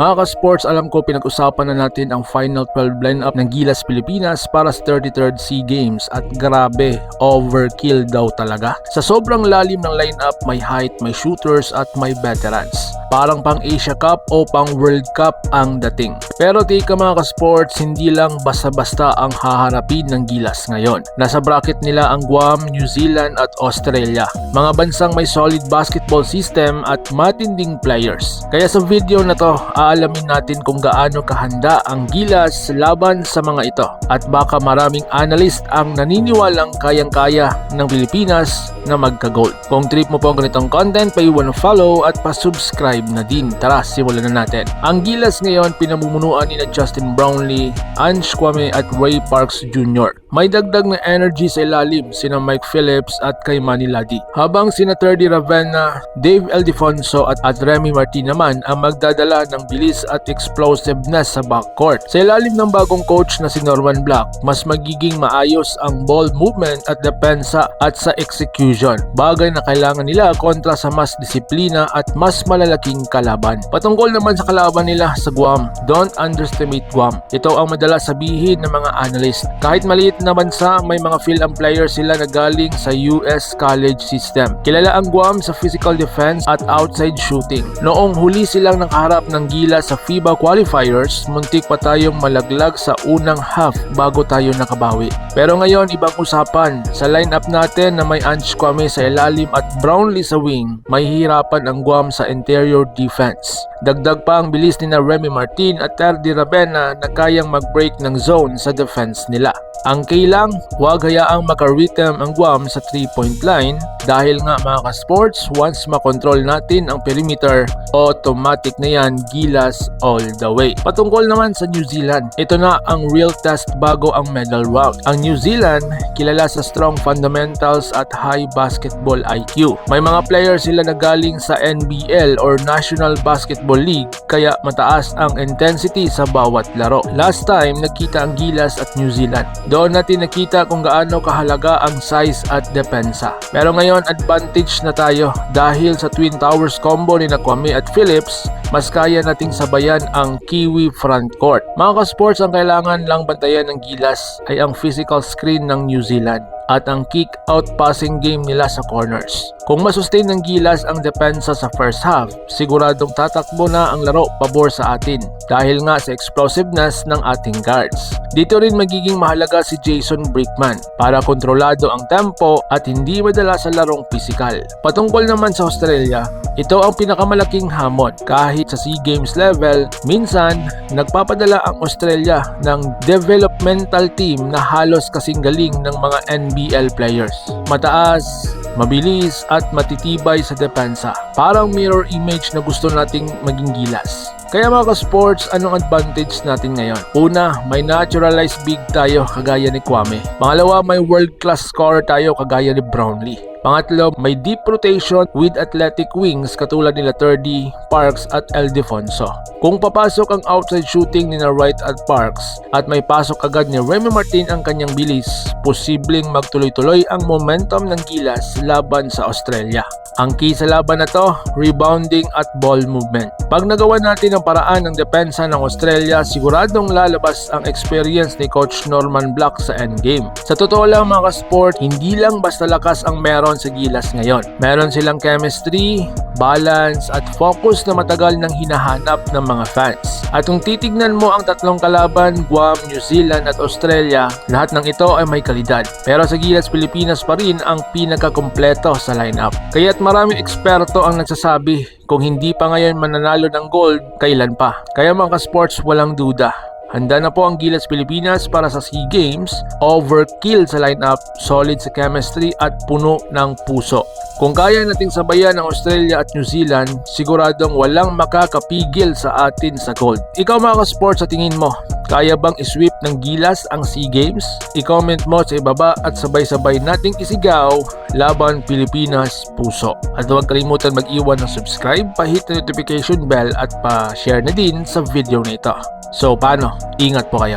Mga ka-sports, alam ko pinag-usapan na natin ang final 12 lineup ng Gilas Pilipinas para sa 33rd SEA Games at grabe, overkill daw talaga. Sa sobrang lalim ng lineup, may height, may shooters at may veterans. Parang pang Asia Cup o pang World Cup ang dating. Pero tika mga ka-sports, hindi lang basta-basta ang haharapin ng Gilas ngayon. Nasa bracket nila ang Guam, New Zealand at Australia. Mga bansang may solid basketball system at matinding players. Kaya sa video na to, aalamin natin kung gaano kahanda ang Gilas laban sa mga ito. At baka maraming analyst ang naniniwalang kayang-kaya ng Pilipinas na magka-gold. Kung trip mo po ang ganitong content, paiwan follow at pa-subscribe na din. Tara, simulan na natin. Ang Gilas ngayon pinamumunuan ni na Justin Brownlee, Ange Kwame at Ray Parks Jr. May dagdag na energy sa ilalim sina Mike Phillips at kay Manny Ladi. Habang sina Terdy Ravenna, Dave Eldefonso at, at Remy Martin naman ang magdadala ng bilis at explosiveness sa backcourt. Sa ilalim ng bagong coach na si Norman Black, mas magiging maayos ang ball movement at depensa at sa execution. Bagay na kailangan nila kontra sa mas disiplina at mas malalaking kalaban. Patungkol naman sa kalaban nila sa Guam, don't underestimate Guam. Ito ang madalas sabihin ng mga analyst. Kahit maliit na bansa, may mga fill-up players sila na galing sa US college system. Kilala ang Guam sa physical defense at outside shooting. Noong huli silang nakaharap ng gila sa FIBA qualifiers, muntik pa tayong malaglag sa unang half bago tayo nakabawi. Pero ngayon, ibang usapan. Sa lineup natin na may Ange Kwame sa ilalim at Brownlee sa wing, may hirapan ang Guam sa interior defense. Dagdag pa ang bilis ni na Remy Martin at Terdy Ravenna na kayang mag-break ng zone sa defense nila. Ang kailang, huwag hayaang maka-rhythm ang Guam sa 3-point line dahil nga mga ka-sports, once makontrol natin ang perimeter, automatic na yan, gilas all the way. Patungkol naman sa New Zealand, ito na ang real test bago ang medal round. Ang New Zealand, kilala sa strong fundamentals at high basketball IQ. May mga players sila na galing sa NBL or National Basketball League, kaya mataas ang intensity sa bawat laro. Last time, nakita ang Gilas at New Zealand. Doon natin nakita kung gaano kahalaga ang size at depensa. Pero ngayon advantage na tayo dahil sa Twin Towers combo ni Nakwame at Phillips, mas kaya nating sabayan ang Kiwi front court. Mga ka-sports, ang kailangan lang bantayan ng Gilas ay ang physical screen ng New Zealand at ang kick-out passing game nila sa corners. Kung masustain ng Gilas ang depensa sa first half, siguradong tatakbo na ang laro pabor sa atin dahil nga sa explosiveness ng ating guards. Dito rin magiging mahalaga si Jason Brickman para kontrolado ang tempo at hindi madala sa larong pisikal. Patungkol naman sa Australia, ito ang pinakamalaking hamon. Kahit sa SEA Games level, minsan nagpapadala ang Australia ng developmental team na halos kasing galing ng mga NBL players. Mataas, mabilis at matitibay sa depensa. Parang mirror image na gusto nating maging gilas. Kaya mga ka-sports, anong advantage natin ngayon? Una, may naturalized big tayo kagaya ni Kwame. Pangalawa, may world-class scorer tayo kagaya ni Brownlee. Pangatlo, may deep rotation with athletic wings katulad nila Terdy, Parks at Eldefonso. Kung papasok ang outside shooting ni Wright at Parks at may pasok agad ni Remy Martin ang kanyang bilis, posibleng magtuloy-tuloy ang momentum ng Gilas laban sa Australia. Ang key sa laban na to, rebounding at ball movement. Pag nagawa natin ang paraan ng depensa ng Australia, siguradong lalabas ang experience ni Coach Norman Black sa endgame. Sa totoo lang mga ka-sport, hindi lang basta lakas ang meron sa Gilas ngayon. Meron silang chemistry, balance at focus na matagal nang hinahanap ng mga fans. At kung titignan mo ang tatlong kalaban, Guam, New Zealand at Australia, lahat ng ito ay may kalidad. Pero sa Gilas Pilipinas pa rin ang pinakakompleto sa lineup. Kaya't maraming eksperto ang nagsasabi kung hindi pa ngayon mananalo ng gold, kailan pa. Kaya mga ka-sports walang duda. Handa na po ang Gilas Pilipinas para sa SEA Games, overkill sa lineup, solid sa chemistry at puno ng puso. Kung kaya nating sabayan ang Australia at New Zealand, siguradong walang makakapigil sa atin sa gold. Ikaw mga ka-sports sa tingin mo, kaya bang isweep ng Gilas ang SEA Games? I-comment mo sa ibaba at sabay-sabay nating isigaw laban Pilipinas Puso. At huwag kalimutan mag-iwan ng subscribe, pa-hit na notification bell at pa-share na din sa video na ito. So paano? Ingat po kayo.